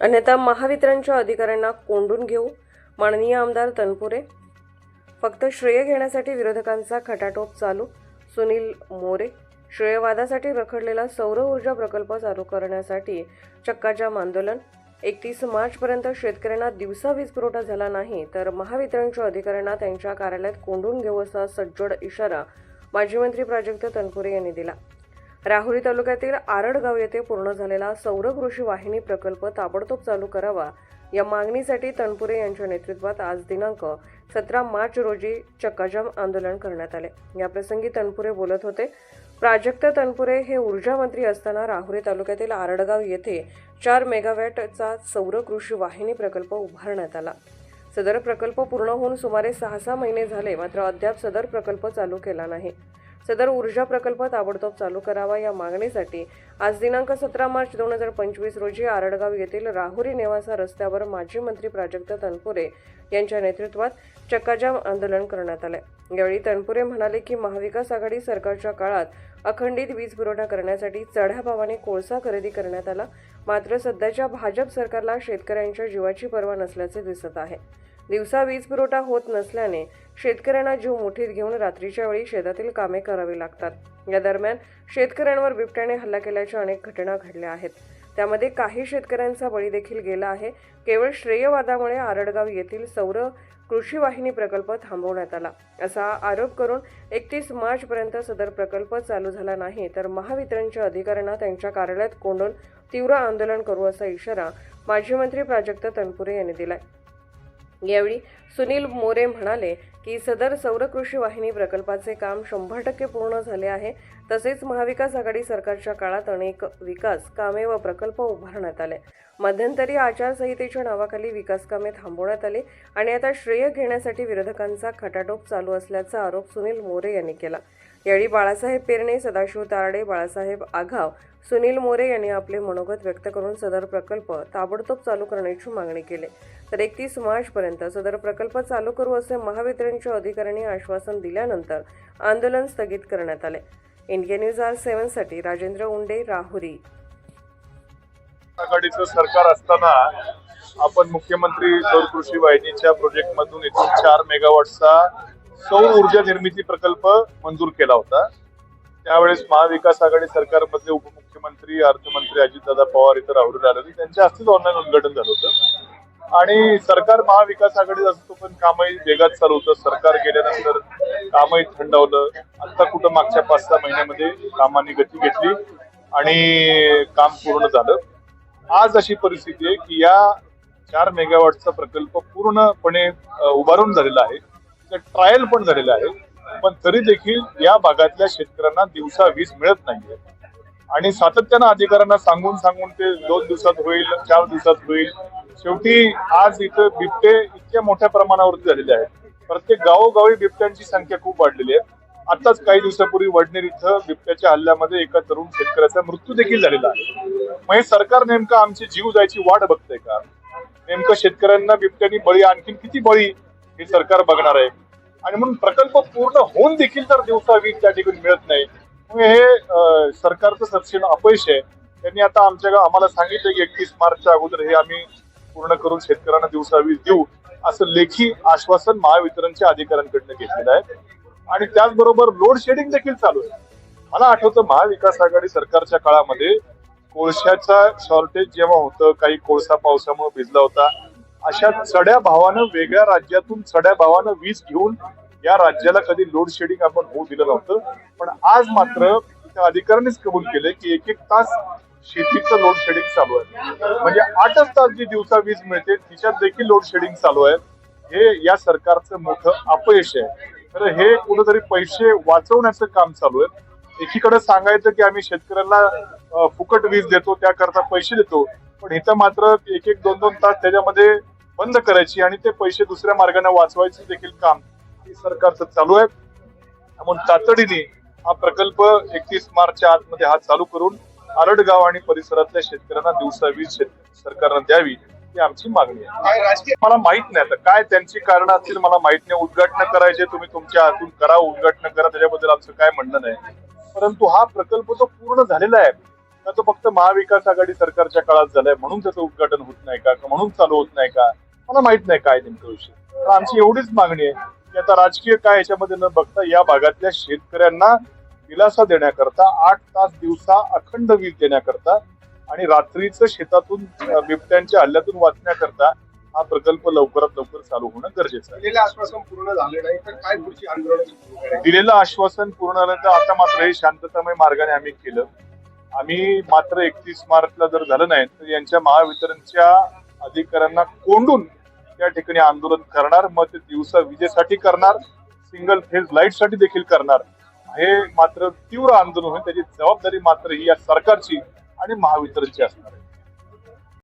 अन्यथा महावितरणच्या अधिकाऱ्यांना कोंडून घेऊ. माननीय आमदार तनपुरे. फक्त श्रेय घेण्यासाठी विरोधकांचा खटाटोप चालू. सुनील मोरे. श्रेयवादासाठी रखडलेला सौर ऊर्जा प्रकल्प चालू करण्यासाठी चक्काजाम आंदोलन एकतीस मार्चपर्यंत शेतकऱ्यांना दिवसा वीज पुरवठा झाला नाही तर महावितरणच्या अधिकाऱ्यांना त्यांच्या कार्यालयात कोंडून घेऊ असा सज्जड इशारा माजी मंत्री प्राजक्त तनपुरे यांनी दिला. राहुरी तालुक्यातील आरडगाव येथे पूर्ण झालेला सौर कृषी वाहिनी प्रकल्प ताबडतोब चालू करावा या मागणीसाठी तनपुरे यांच्या नेतृत्वात आज दिनांक सतरा मार्च रोजी चक्काजाम आंदोलन करण्यात आले. याप्रसंगी तनपुरे बोलत होते प्राजक्त तनपुरे हे ऊर्जा मंत्री असताना राहुरी तालुक्यातील आरडगाव येथे चार मेगावॅटचा सौर कृषी वाहिनी प्रकल्प उभारण्यात आला. सदर प्रकल्प पूर्ण होऊन सुमारे सहा सहा महिने झाले मात्र अद्याप सदर प्रकल्प चालू केला नाही. सदर ऊर्जा प्रकल्प ताबडतोब चालू करावा या मागणीसाठी आज दिनांक सतरा मार्च दोन हजार पंचवीस रोजी आरडगाव येथील राहुरी नेवासा रस्त्यावर माजी मंत्री प्राजक्त तनपुरे यांच्या नेतृत्वात चक्काजाम आंदोलन करण्यात आले यावेळी तनपुरे म्हणाले की महाविकास आघाडी सरकारच्या काळात अखंडित वीज पुरवठा करण्यासाठी चढ्या भावाने कोळसा खरेदी करण्यात आला. मात्र सध्याच्या भाजप सरकारला शेतकऱ्यांच्या जीवाची पर्वा नसल्याचे दिसत आहे. दिवसा वीज पुरवठा होत नसल्याने शेतकऱ्यांना जीव मुठीत घेऊन रात्रीच्या वेळी शेतातील कामे करावी लागतात. या दरम्यान शेतकऱ्यांवर बिबट्याने हल्ला केल्याच्या अनेक घटना घडल्या आहेत. त्यामध्ये काही शेतकऱ्यांचा बळी देखील गेला आहे. केवळ श्रेयवादामुळे आरडगाव येथील सौर कृषी वाहिनी प्रकल्प थांबवण्यात आला. असा आरोप करून एकतीस मार्चपर्यंत सदर प्रकल्प चालू झाला नाही तर महावितरणच्या अधिकाऱ्यांना त्यांच्या कार्यालयात कोंडून तीव्र आंदोलन करू असा इशारा माजी मंत्री प्राजक्त तनपुरे यांनी दिलाय. यावेळी सुनील मोरे म्हणाले की सदर सौर कृषी वाहिनी प्रकल्पाचे काम शंभर टक्के पूर्ण झाले आहे. तसेच महाविकास आघाडी सरकारच्या काळात अनेक विकास कामे व प्रकल्प उभारण्यात आले. मध्यंतरी आचारसंहितेच्या नावाखाली विकास कामे थांबवण्यात आली आणि आता श्रेय घेण्यासाठी विरोधकांचा खटाटोप चालू असल्याचा आरोप सुनील मोरे यांनी केला. यावेळी बाळासाहेब पेरणे सदाशिव तारडे बाळासाहेब आघाव सुनील मोरे यांनी आपले मनोगत व्यक्त करून सदर प्रकल्प ताबडतोब चालू करण्याची मागणी केली. तर एकतीस मार्चपर्यंत सदर प्रकल्प चालू करू असे महावितरणच्या अधिकाऱ्यांनी आश्वासन दिल्यानंतर आंदोलन स्थगित करण्यात आले. इंडिया न्यूज आर सेव्हनसाठी राजेंद्र उंडे राहुरी. आघाडीचं सरकार असताना आपण मुख्यमंत्री सौर कृषी वाहिनीच्या प्रोजेक्टमधून एकूण चार मेगावॉटचा सौर ऊर्जा निर्मिती प्रकल्प मंजूर केला होता. त्यावेळेस महाविकास आघाडी सरकारमधले उपमुख्यमंत्री अर्थमंत्री अजितदादा पवार इथं आले होते. त्यांच्या हस्तेच ऑनलाईन उद्घाटन झालं होतं. आणि सरकार महाविकास आघाडीत असतो पण कामही वेगात चालू होतं. सरकार गेल्यानंतर कामही थंडावलं. आता कुठं मागच्या पाच सहा महिन्यामध्ये कामाने गती घेतली आणि काम पूर्ण झालं. आज अशी परिस्थिती आहे की या चार मेगावॉटचा प्रकल्प पूर्णपणे उभारून झालेला आहे. ट्रायल पण झालेलं आहे. पण तरी देखील या भागातल्या शेतकऱ्यांना दिवसा वीज मिळत नाहीये. आणि सातत्यानं अधिकाऱ्यांना सांगून सांगून ते दोन दिवसात होईल चार दिवसात होईल. शेवटी आज इथं बिबटे इतक्या मोठ्या प्रमाणावरती झालेले आहेत. प्रत्येक गावोगावी बिबट्यांची संख्या खूप वाढलेली आहे. आताच काही दिवसापूर्वी वडनेर इथं बिबट्याच्या हल्ल्यामध्ये एका तरुण शेतकऱ्याचा मृत्यू देखील झालेला आहे. मग हे सरकार नेमकं आमची जीव जायची वाट बघतंय का? नेमकं शेतकऱ्यांना बिबट्यांनी बळी आणखीन किती बळी हे सरकार बघणार आहे. आणि म्हणून प्रकल्प पूर्ण होऊन देखील तर दिवसा वीज त्या ठिकाणी मिळत नाही. हे सरकारचं सक्षम अपयश आहे. त्यांनी आता आमच्या आम्हाला सांगितलं की एकतीस मार्चच्या अगोदर हे आम्ही पूर्ण करून शेतकऱ्यांना दिवसा वीज देऊ असं लेखी आश्वासन महावितरणच्या अधिकाऱ्यांकडनं घेतलेलं आहे. आणि त्याचबरोबर लोड शेडिंग देखील चालू आहे. मला आठवतं महाविकास आघाडी सरकारच्या काळामध्ये कोळशाचा शॉर्टेज जेव्हा होतं काही कोळसा पावसामुळे भिजला होता अशा चढ्या भावानं वेगळ्या राज्यातून चढ्या भावानं वीज घेऊन या राज्याला कधी लोड शेडिंग आपण होऊ दिलं नव्हतं. पण आज मात्र त्या अधिकाऱ्यांनीच कबूल केले की एक एक तास शेतीचं लोड शेडिंग चालू आहे. म्हणजे आठच तास जी दिवसा वीज मिळते तिच्यात देखील लोड शेडिंग चालू आहे. हे या सरकारचं मोठं अपयश आहे. तर हे कुठेतरी पैसे वाचवण्याचं काम चालू आहे. एकीकडे सांगायचं की आम्ही शेतकऱ्यांना फुकट वीज देतो त्याकरता पैसे देतो. पण इथं मात्र एक एक दोन दोन तास त्याच्यामध्ये बंद करायची आणि ते पैसे दुसऱ्या मार्गाने वाचवायचं देखील काम हे सरकारचं चालू आहे. म्हणून तातडीने हा प्रकल्प एकतीस मार्चच्या आतमध्ये हा चालू करून आरडगाव आणि परिसरातल्या शेतकऱ्यांना दिवसा वीज सरकारनं द्यावी ही आमची मागणी आहे. मला माहीत नाही आता काय त्यांची कारण असतील मला माहीत नाही. उद्घाटन करायचे तुम्ही तुमच्या हातून करा उद्घाटन करा त्याच्याबद्दल आमचं काय म्हणणं नाही. परंतु हा प्रकल्प तो पूर्ण झालेला आहे त्याचं फक्त महाविकास आघाडी सरकारच्या काळात झालंय म्हणून त्याचं उद्घाटन होत नाही का म्हणून चालू होत नाही का? मला माहीत नाही काय नेमकं विषय. तर आमची एवढीच मागणी आहे की आता राजकीय काय याच्यामध्ये न बघता या भागातल्या शेतकऱ्यांना दिलासा देण्याकरता आठ तास दिवसा अखंड वीज देण्याकरता आणि रात्रीचं शेतातून बिबट्यांच्या हल्ल्यातून वाचण्याकरता हा प्रकल्प लवकरात लवकर चालू होणं गरजेचं आहे. दिलेलं आश्वासन पूर्ण झाले नाही तर काय पुढची आंदोलन? दिलेलं आश्वासन पूर्ण झालं तर आता मात्र हे शांततामय मार्गाने आम्ही केलं. आम्ही मात्र एकतीस मार्चला जर झालं नाही तर यांच्या महावितरणच्या अधिकाऱ्यांना कोंडून त्या ठिकाणी आंदोलन करणार मग ते दिवसा विजेसाठी करणार सिंगल फेज लाइटसाठी देखील करणार. हे मात्र तीव्र आंदोलन होईल त्याची जबाबदारी मात्र ही या सरकारची आणि महावितरणची असणार आहे.